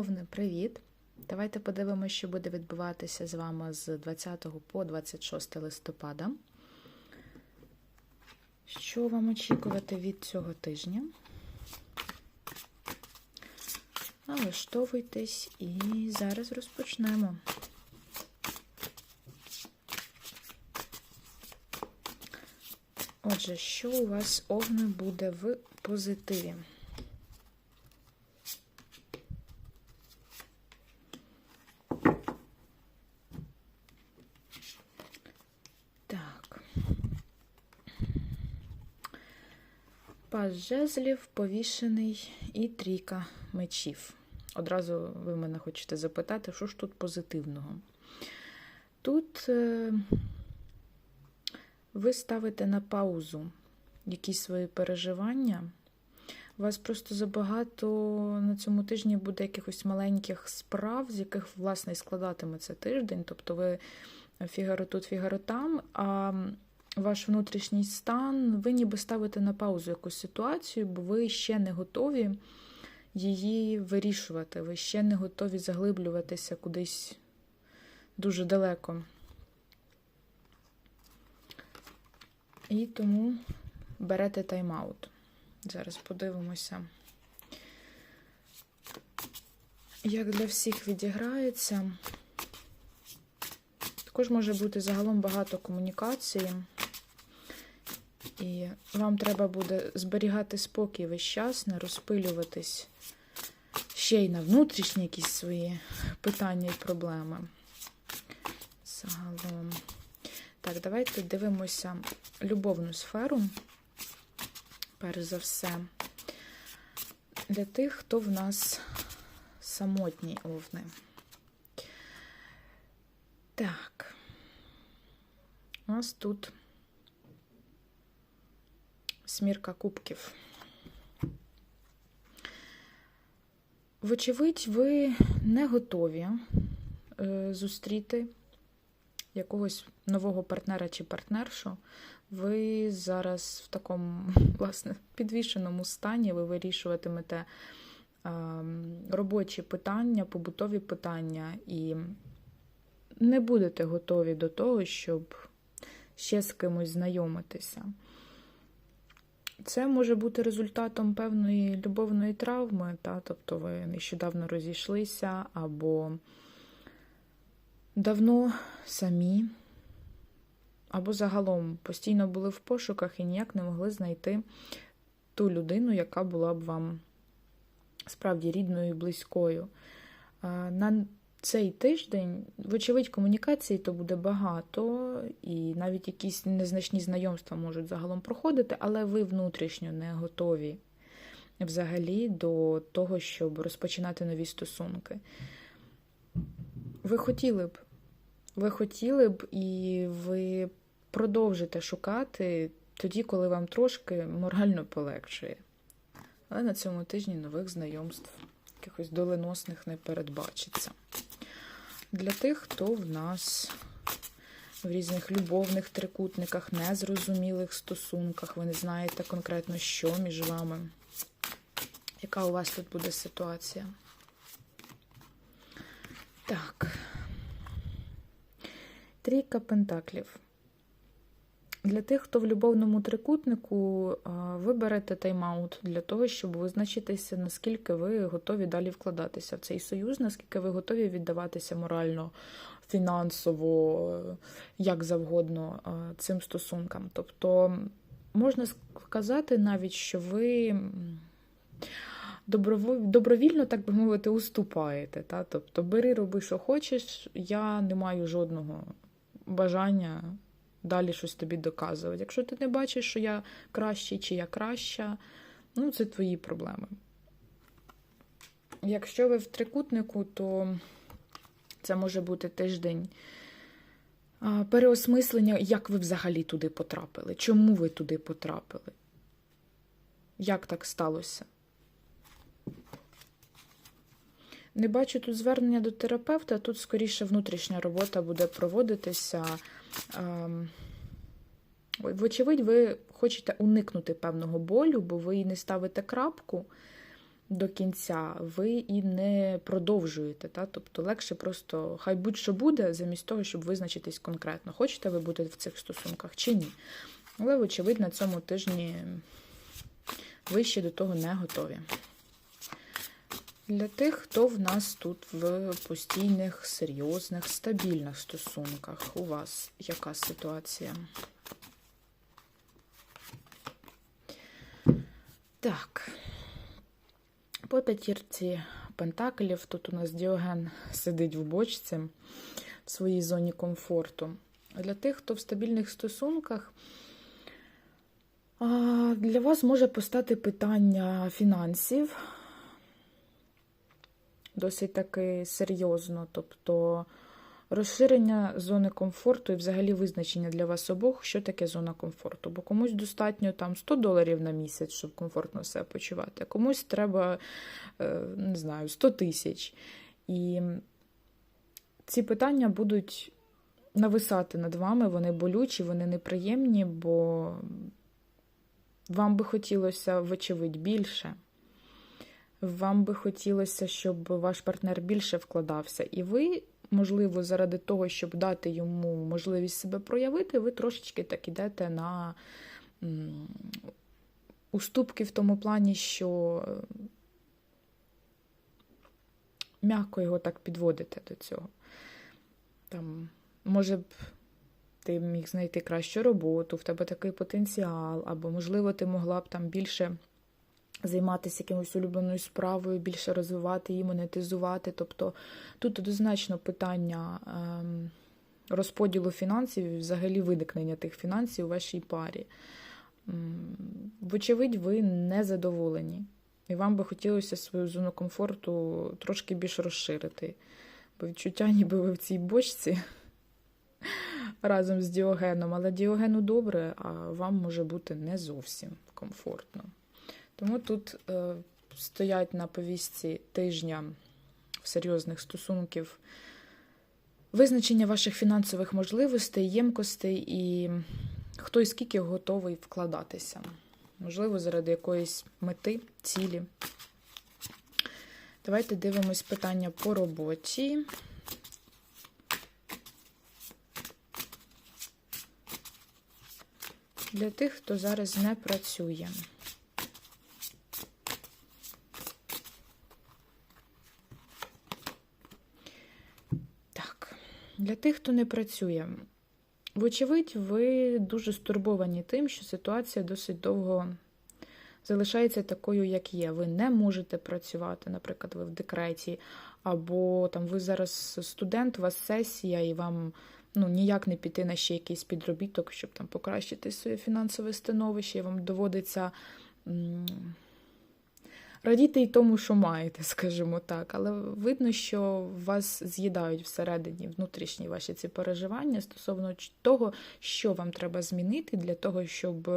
Овни, привіт! Давайте подивимося, що буде відбуватися з вами з 20 по 26 листопада. Що вам очікувати від цього тижня? Налаштовуйтесь і зараз розпочнемо. Отже, що у вас овни буде в позитиві? Так. Пас жезлів, повішений і трійка мечів. Одразу ви мене хочете запитати, що ж тут позитивного? Тут е, ви ставите на паузу якісь свої переживання. У вас просто забагато на цьому тижні буде якихось маленьких справ, з яких, власне, і складатиметься тиждень. Тобто ви фігаро тут, фігаро там, а ваш внутрішній стан, ви ніби ставите на паузу якусь ситуацію, бо ви ще не готові її вирішувати, ви ще не готові заглиблюватися кудись дуже далеко. І тому берете тайм-аут. Зараз подивимося, як для всіх відіграється. Також може бути загалом багато комунікації, і вам треба буде зберігати спокій весь час, не розпилюватись ще й на внутрішні якісь свої питання і проблеми. Загалом. Так, давайте дивимося любовну сферу, перш за все, для тих, хто в нас самотні овни. Так, у нас тут смірка кубків. Вочевидь, ви не готові е, зустріти якогось нового партнера чи партнершу. Ви зараз в такому, власне, підвішеному стані, ви вирішуватимете е, робочі питання, побутові питання і не будете готові до того, щоб ще з кимось знайомитися. Це може бути результатом певної любовної травми, та, тобто ви нещодавно розійшлися, або давно самі, або загалом постійно були в пошуках і ніяк не могли знайти ту людину, яка була б вам справді рідною і близькою. На цей тиждень, вочевидь, комунікації то буде багато, і навіть якісь незначні знайомства можуть загалом проходити, але ви внутрішньо не готові взагалі до того, щоб розпочинати нові стосунки. Ви хотіли б, ви хотіли б, і ви продовжите шукати тоді, коли вам трошки морально полегшує. Але на цьому тижні нових знайомств, якихось доленосних не передбачиться. Для тих, хто в нас в різних любовних трикутниках, незрозумілих стосунках, ви не знаєте конкретно, що між вами. Яка у вас тут буде ситуація? Так. Трійка пентаклів. Для тих, хто в любовному трикутнику, ви берете тайм-аут для того, щоб визначитися, наскільки ви готові далі вкладатися в цей союз, наскільки ви готові віддаватися морально, фінансово, як завгодно цим стосункам. Тобто, можна сказати навіть, що ви добровільно, так би мовити, уступаєте. Та? Тобто, бери, роби, що хочеш, я не маю жодного бажання далі щось тобі доказувати. Якщо ти не бачиш, що я кращий чи я краща, ну це твої проблеми. Якщо ви в трикутнику, то це може бути тиждень переосмислення, як ви взагалі туди потрапили, чому ви туди потрапили? Як так сталося? Не бачу тут звернення до терапевта, тут скоріше внутрішня робота буде проводитися. Вочевидь, ви хочете уникнути певного болю, бо ви і не ставите крапку до кінця, ви і не продовжуєте. Та? Тобто легше просто хай будь-що буде, замість того, щоб визначитись конкретно, хочете ви бути в цих стосунках чи ні. Але, вочевидь, на цьому тижні ви ще до того не готові. Для тих, хто в нас тут в постійних, серйозних, стабільних стосунках, у вас яка ситуація? Так. По п'ятірці пентаклів тут у нас Діоген сидить в бочці в своїй зоні комфорту. Для тих, хто в стабільних стосунках, для вас може постати питання фінансів досить таки серйозно. Тобто розширення зони комфорту і взагалі визначення для вас обох, що таке зона комфорту. Бо комусь достатньо там 100 доларів на місяць, щоб комфортно себе почувати, а комусь треба, е, не знаю, 100 тисяч. І ці питання будуть нависати над вами, вони болючі, вони неприємні, бо вам би хотілося, вочевидь, більше. Вам би хотілося, щоб ваш партнер більше вкладався, і ви, можливо, заради того, щоб дати йому можливість себе проявити, ви трошечки так ідете на уступки в тому плані, що м'яко його так підводите до цього. Там, Може б, ти міг знайти кращу роботу, в тебе такий потенціал, або, можливо, ти могла б там більше займатися якимось улюбленою справою, більше розвивати її, монетизувати. Тобто тут однозначно питання ем, розподілу фінансів і взагалі виникнення тих фінансів у вашій парі. Вочевидь, ви не задоволені. І вам би хотілося свою зону комфорту трошки більш розширити. Бо відчуття, ніби ви в цій бочці разом з Діогеном, але Діогену добре, а вам може бути не зовсім комфортно. Тому тут е, стоять на повістці тижня серйозних стосунків визначення ваших фінансових можливостей, ємкостей і хто і скільки готовий вкладатися. Можливо, заради якоїсь мети, цілі. Давайте дивимось питання по роботі. Для тих, хто зараз не працює. Для тих, хто не працює, вочевидь, ви дуже стурбовані тим, що ситуація досить довго залишається такою, як є. Ви не можете працювати, наприклад, ви в декреті, або там ви зараз студент, у вас сесія, і вам ну, ніяк не піти на ще якийсь підробіток, щоб там покращити своє фінансове становище, і вам доводиться. Радіти й тому, що маєте, скажімо так. Але видно, що вас з'їдають всередині внутрішні ваші ці переживання стосовно того, що вам треба змінити для того, щоб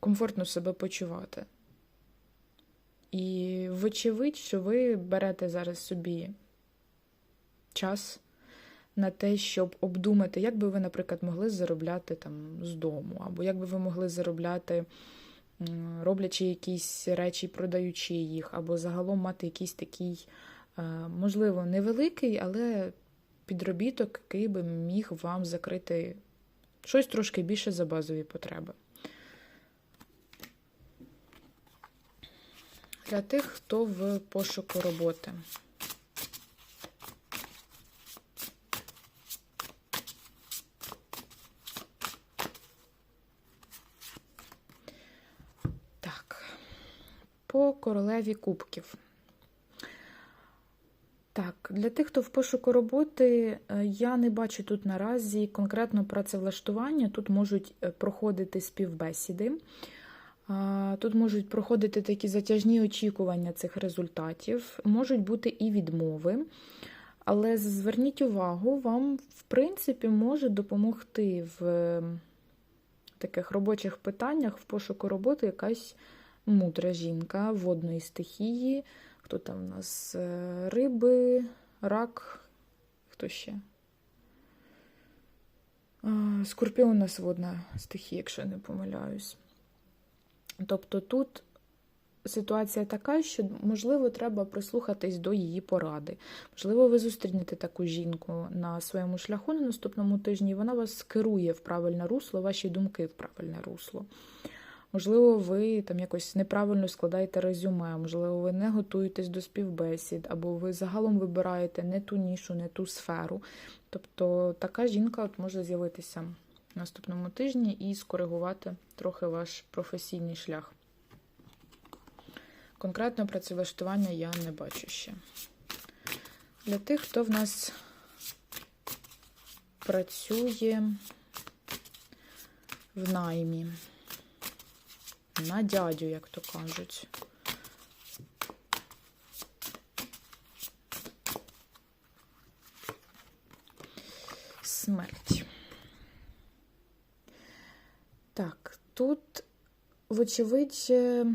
комфортно себе почувати. І вочевидь, що ви берете зараз собі час на те, щоб обдумати, як би ви, наприклад, могли заробляти там з дому, або як би ви могли заробляти роблячи якісь речі, продаючи їх, або загалом мати якийсь такий, е, можливо, невеликий, але підробіток, який би міг вам закрити щось трошки більше за базові потреби. Для тих, хто в пошуку роботи. По королеві кубків. Так, для тих, хто в пошуку роботи, е, я не бачу тут наразі конкретно працевлаштування. Тут можуть е, проходити співбесіди, тут можуть проходити такі затяжні очікування цих результатів, можуть бути і відмови. Але зверніть увагу, вам, в принципі, може допомогти в таких робочих питаннях в пошуку роботи якась мудра жінка водної стихії. Хто там у нас? Е, риби, рак, хто ще? Скорпіон у нас водна стихія, якщо я не помиляюсь. Тобто тут ситуація така, що, можливо, треба прислухатись до її поради. Можливо, ви зустрінете таку жінку на своєму шляху на наступному тижні, і вона вас скерує в правильне русло, ваші думки в правильне русло. Можливо, ви там якось неправильно складаєте резюме, можливо, ви не готуєтесь до співбесід, або ви загалом вибираєте не ту нішу, не ту сферу. Тобто така жінка от може з'явитися наступному тижні і скоригувати трохи ваш професійний шлях. Конкретно працевлаштування я не бачу ще. Для тих, хто в нас працює в наймі, на дядю, як то кажуть. Смерть. Так, тут, вочевидь, е,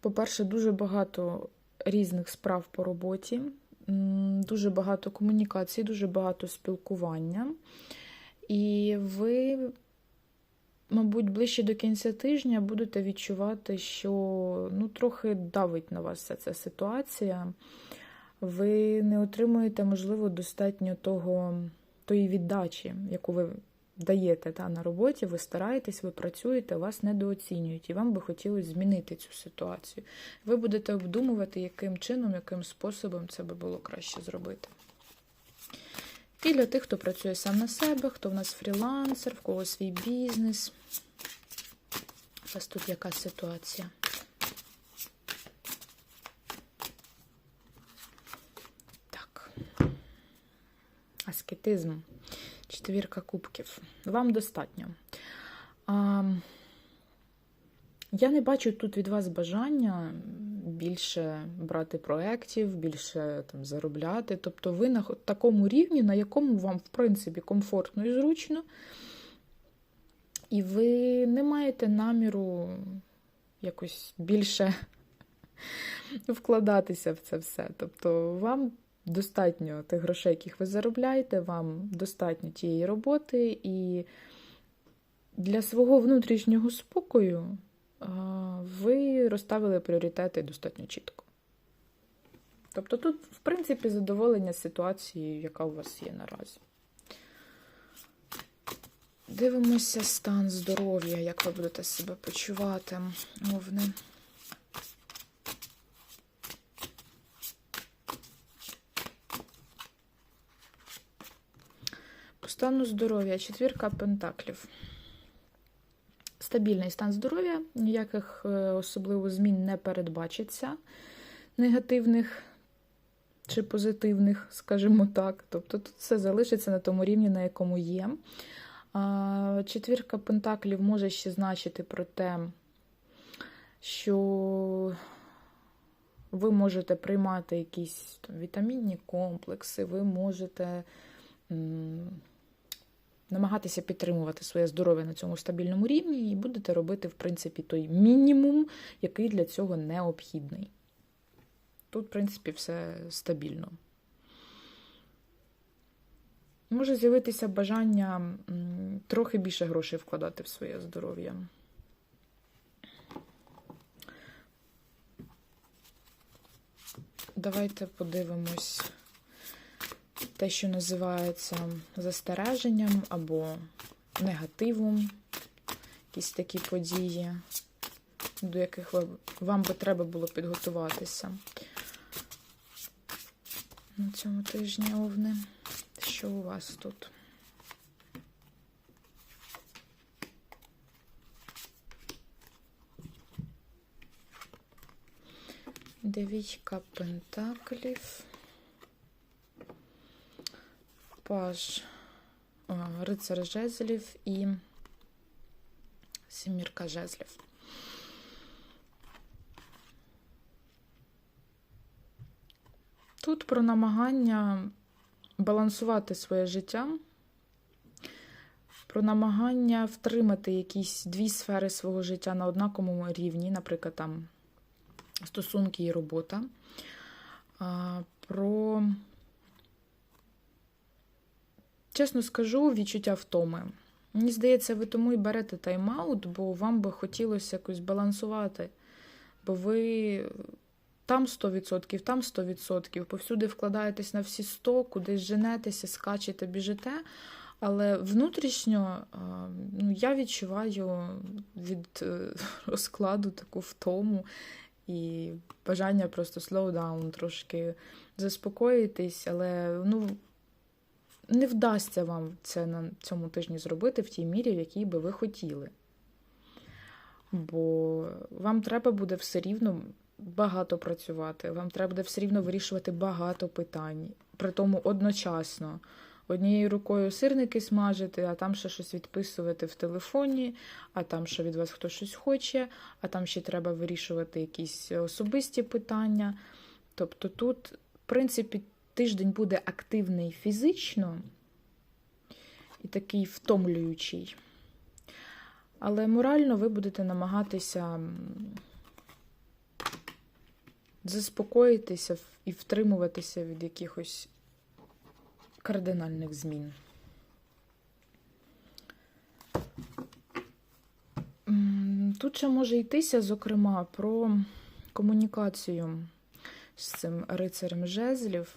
по-перше, дуже багато різних справ по роботі, дуже багато комунікацій, дуже багато спілкування. І ви, мабуть, ближче до кінця тижня будете відчувати, що ну, трохи давить на вас вся ця ситуація. Ви не отримуєте, можливо, достатньо того тої віддачі, яку ви даєте та, на роботі, ви стараєтесь, ви працюєте, вас недооцінюють, і вам би хотілося змінити цю ситуацію. Ви будете обдумувати, яким чином, яким способом це би було краще зробити. І для тих, хто працює сам на себе, хто в нас фрілансер, в кого свій бізнес. Ось тут яка ситуація. Так. аскетизм, четвірка кубків. Вам достатньо. А, Я не бачу тут від вас бажання більше брати проєктів, більше там заробляти. Тобто ви на такому рівні, на якому вам, в принципі, комфортно і зручно, і ви не маєте наміру якось більше вкладатися в це все. Тобто, вам достатньо тих грошей, яких ви заробляєте, вам достатньо тієї роботи, і для свого внутрішнього спокою ви розставили пріоритети достатньо чітко. Тобто тут, в принципі, задоволення ситуацією, яка у вас є наразі. Дивимося стан здоров'я, як ви будете себе почувати, мовне. стану здоров'я, четвірка пентаклів. Стабільний стан здоров'я, ніяких е, особливо змін не передбачиться, негативних чи позитивних, скажімо так. Тобто тут все залишиться на тому рівні, на якому є. Четвірка пентаклів може ще значити про те, що ви можете приймати якісь там, вітамінні комплекси, ви можете намагатися підтримувати своє здоров'я на цьому стабільному рівні, і будете робити, в принципі, той мінімум, який для цього необхідний. Тут, в принципі, все стабільно. Може з'явитися бажання трохи більше грошей вкладати в своє здоров'я. Давайте подивимось те, що називається застереженням або негативом, якісь такі події, до яких вам би треба було підготуватися. На цьому тижні овни. Що у вас тут? Дев'ятка пентаклів паж рицар жезлів і сімірка жезлів. Тут про намагання балансувати своє життя, про намагання втримати якісь дві сфери свого життя на однаковому рівні, наприклад, там стосунки і робота, про Чесно скажу, відчуття втоми. Мені здається, ви тому і берете тайм-аут, бо вам би хотілося якось балансувати. Бо ви там 100%, там 100%, повсюди вкладаєтесь на всі 100, кудись женетеся, скачете, біжите. Але внутрішньо ну, я відчуваю від е, розкладу таку втому і бажання просто down, трошки заспокоїтись, але ну, не вдасться вам це на цьому тижні зробити в тій мірі, в якій би ви хотіли. Бо вам треба буде все рівно багато працювати, вам треба буде все рівно вирішувати багато питань, при тому одночасно. Однією рукою сирники смажити, а там ще щось відписувати в телефоні, а там ще від вас хтось щось хоче, а там ще треба вирішувати якісь особисті питання. Тобто тут, в принципі, тиждень буде активний фізично і такий втомлюючий. Але морально ви будете намагатися заспокоїтися і втримуватися від якихось кардинальних змін. Тут ще може йтися, зокрема, про комунікацію з цим рицарем жезлів,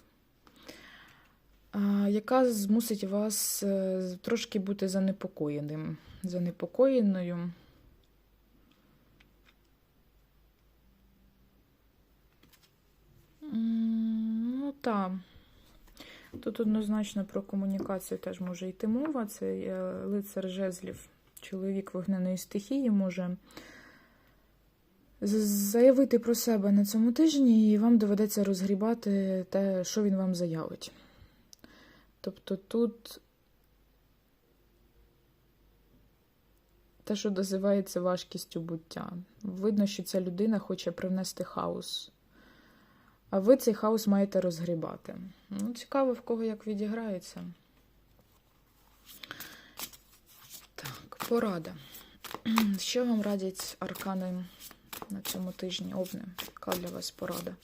яка змусить вас е, трошки бути занепокоєним, занепокоєною. Ну, так. Тут однозначно про комунікацію теж може йти мова. Це лицар жезлів, чоловік вогняної стихії може заявити про себе на цьому тижні, і вам доведеться розгрібати те, що він вам заявить. Тобто тут те, що називається важкістю буття. Видно, що ця людина хоче привнести хаос. А ви цей хаос маєте розгрібати. Ну, Цікаво, в кого як відіграється. Так, порада. Що вам радять аркани на цьому тижні? Овни, яка для вас порада?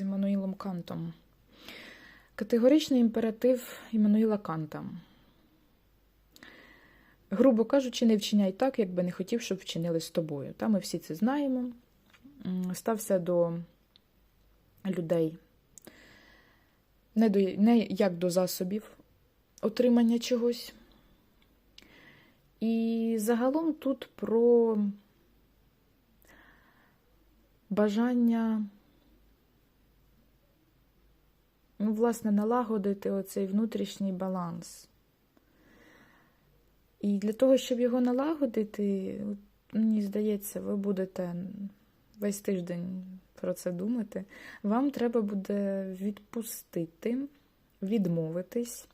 З Іммануїлом Кантом. Категоричний імператив Іммануїла Канта. Грубо кажучи, не вчиняй так, якби не хотів, щоб вчинили з тобою. Та ми всі це знаємо. Стався до людей не, до, не як до засобів отримання чогось. І загалом тут про бажання ну, власне, налагодити оцей внутрішній баланс. І для того, щоб його налагодити, мені здається, ви будете весь тиждень про це думати. Вам треба буде відпустити, відмовитись,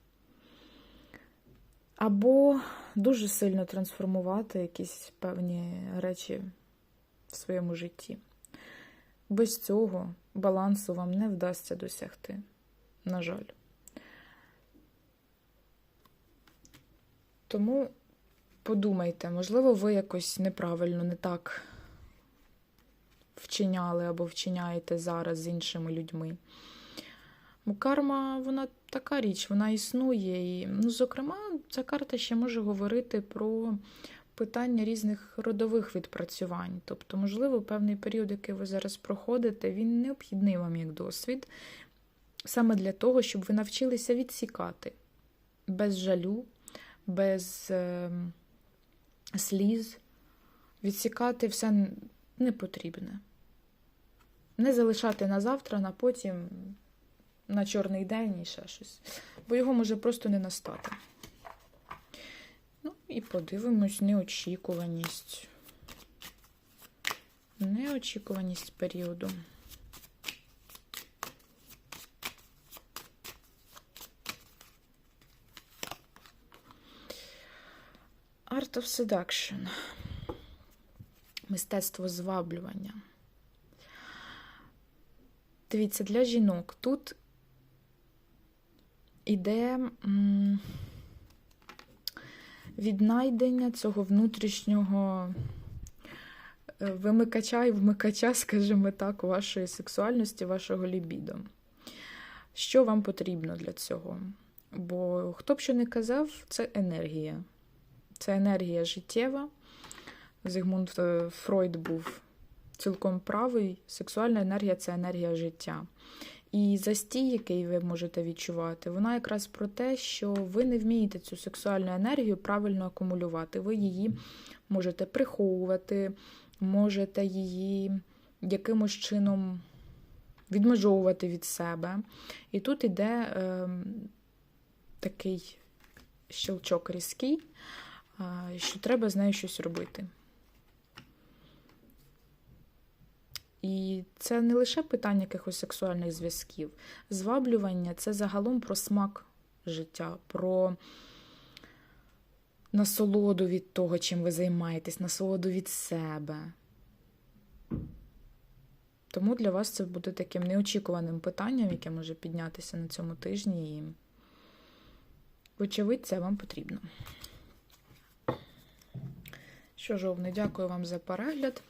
або дуже сильно трансформувати якісь певні речі в своєму житті. Без цього балансу вам не вдасться досягти на жаль. Тому подумайте, можливо, ви якось неправильно, не так вчиняли або вчиняєте зараз з іншими людьми. Бо карма, вона така річ, вона існує. І, ну, зокрема, ця карта ще може говорити про питання різних родових відпрацювань. Тобто, можливо, певний період, який ви зараз проходите, він необхідний вам як досвід саме для того, щоб ви навчилися відсікати без жалю, без е, сліз, відсікати все непотрібне. Не залишати на завтра, на потім, на чорний день і ще щось. Бо його може просто не настати. Ну, і подивимось неочікуваність. Неочікуваність періоду. Art of Seduction. Мистецтво зваблювання. Дивіться, для жінок тут іде віднайдення цього внутрішнього е, вимикача і вмикача, скажімо так, вашої сексуальності, вашого лібідо. Що вам потрібно для цього? Бо хто б що не казав, це енергія. Це енергія життєва. Зигмунд е, Фройд був цілком правий. Сексуальна енергія це енергія життя. І застій, який ви можете відчувати, вона якраз про те, що ви не вмієте цю сексуальну енергію правильно акумулювати. Ви її можете приховувати, можете її якимось чином відмежовувати від себе. І тут іде е, такий щелчок різкий, що треба з нею щось робити. І це не лише питання якихось сексуальних зв'язків. Зваблювання це загалом про смак життя, про насолоду від того, чим ви займаєтесь, насолоду від себе. Тому для вас це буде таким неочікуваним питанням, яке може піднятися на цьому тижні, і, вочевидь, це вам потрібно. Що ж, Овни, дякую вам за перегляд.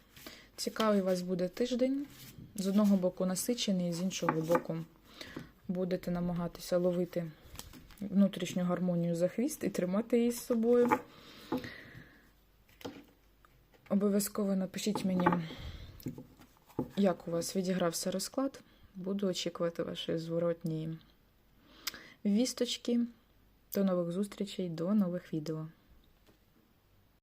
Цікавий у вас буде тиждень. З одного боку насичений, з іншого боку, будете намагатися ловити внутрішню гармонію за хвіст і тримати її з собою. Обов'язково напишіть мені, як у вас відігрався розклад. Буду очікувати вашої зворотньої вісточки. До нових зустрічей, до нових відео.